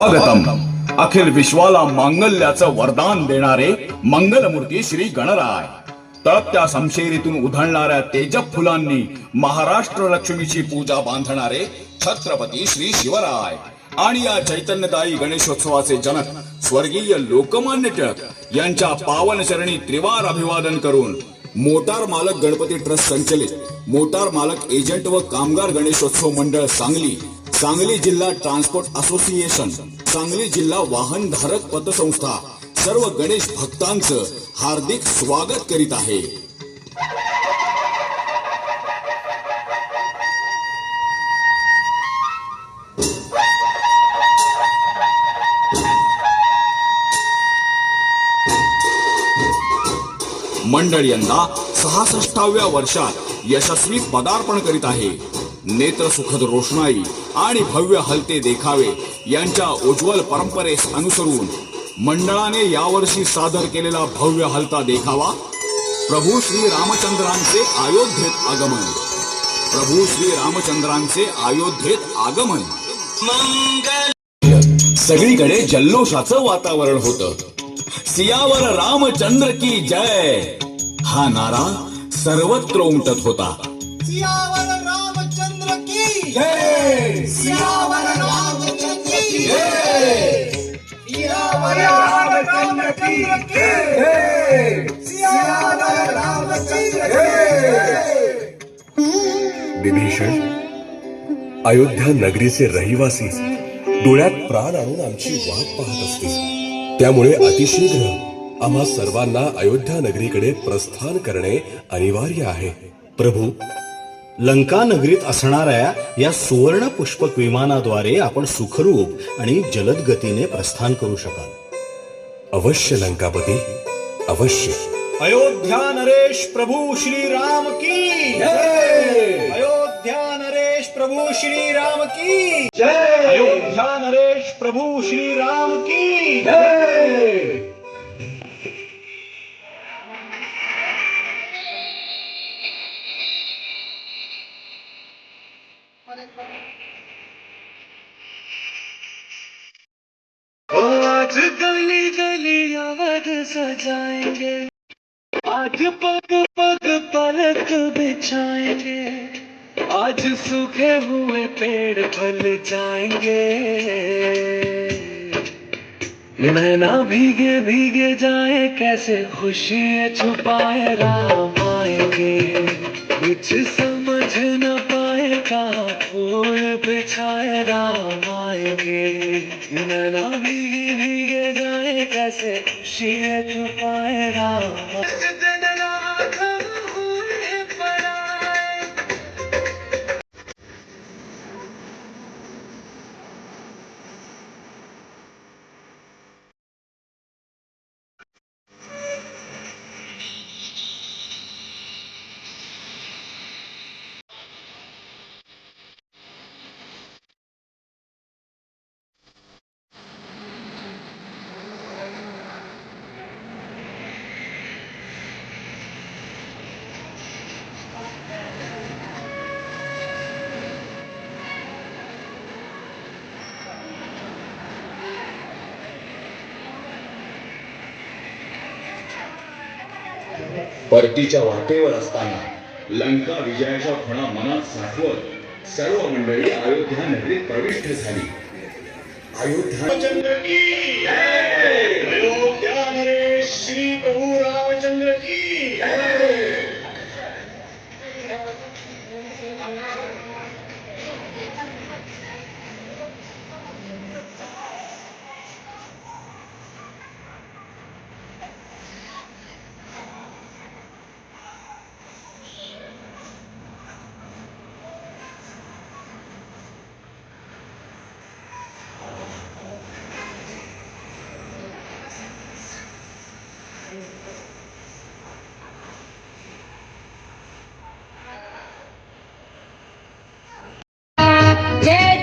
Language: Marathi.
स्वागतम. अखिल विश्वाला मांगल्याचं वरदान देणारे मंगलमूर्ती श्री गणराय. तळपत्या समशेरीतून उधळणाऱ्या तेजप फुलांनी महाराष्ट्र लक्ष्मीची पूजा बांधणारे छत्रपती श्री शिवराय आणि या चैतन्यदायी गणेशोत्सवाचे जनक स्वर्गीय लोकमान्य टिळक यांच्या पावन चरणी त्रिवार अभिवादन करून मोटार मालक गणपती ट्रस्ट संचलित मोटार मालक एजंट व कामगार गणेशोत्सव मंडळ सांगली सांगली जिल्हा ट्रान्सपोर्ट असोसिएशन, सांगली जिल्हा वाहन धारक पतसंस्था, सर्व गणेश भक्तांचं हार्दिक स्वागत करीत आहे. मंडळ यंदा सहासष्टाव्या वर्षात यशस्वी पदार्पण करीत आहे. नेत्र सुखद रोषणाई आणि भव्य हलते देखावे यांच्या उज्ज्वल परंपरेस अनुसरून मंडळाने यावर्षी सादर केलेला भव्य हलता देखावा. प्रभू श्री रामचंद्रांचे अयोध्येत आगमन. प्रभू श्री रामचंद्रांचे अयोध्येत आगमन. सगळीकडे जल्लोषाचं वातावरण होतं. सियावर रामचंद्र की जय. हा नारा सर्वत्र उमटत होता. सियावर राम विभीषण अयोध्या नगरीचे रहिवासी डोळ्यात प्राण आणून आमची वाट पाहत असते. त्यामुळे अतिशीघ्र आम्हा सर्वांना अयोध्या नगरीकडे प्रस्थान करणे अनिवार्य आहे. प्रभू लंका नगरीत असणाऱ्या या सुवर्ण पुष्पक विमानाद्वारे आपण सुखरूप आणि जलद गतीने प्रस्थान करू शकाल. अवश्य लंकापती अवश्य. अयोध्या नरेश प्रभू श्री राम की अयोध्या नरेश प्रभू श्री राम की अयोध्या नरेश प्रभू श्री राम की आज गली सजाएँगे आज पग पग पलक बिछाएँगे। आज सूखे हुए पेड़ फल जाएँगे। नैना भीगे भीगे जाए, कैसे खुशी छुपाए राम आएँगे कुछ समझ न का कहा फूल बिछाए राम नैना भीगे भीगे जाए कैसे खुशी छुपाए राम परतीच्या वाटेवर असताना लंका विजयाच्या खुणा मनात साठवत सर्व मंडळी अयोध्या नगरीत प्रविष्ट झाली. अयोध्या की अयोध्या नरेश श्री प्रभू रामचंद्र की Jed!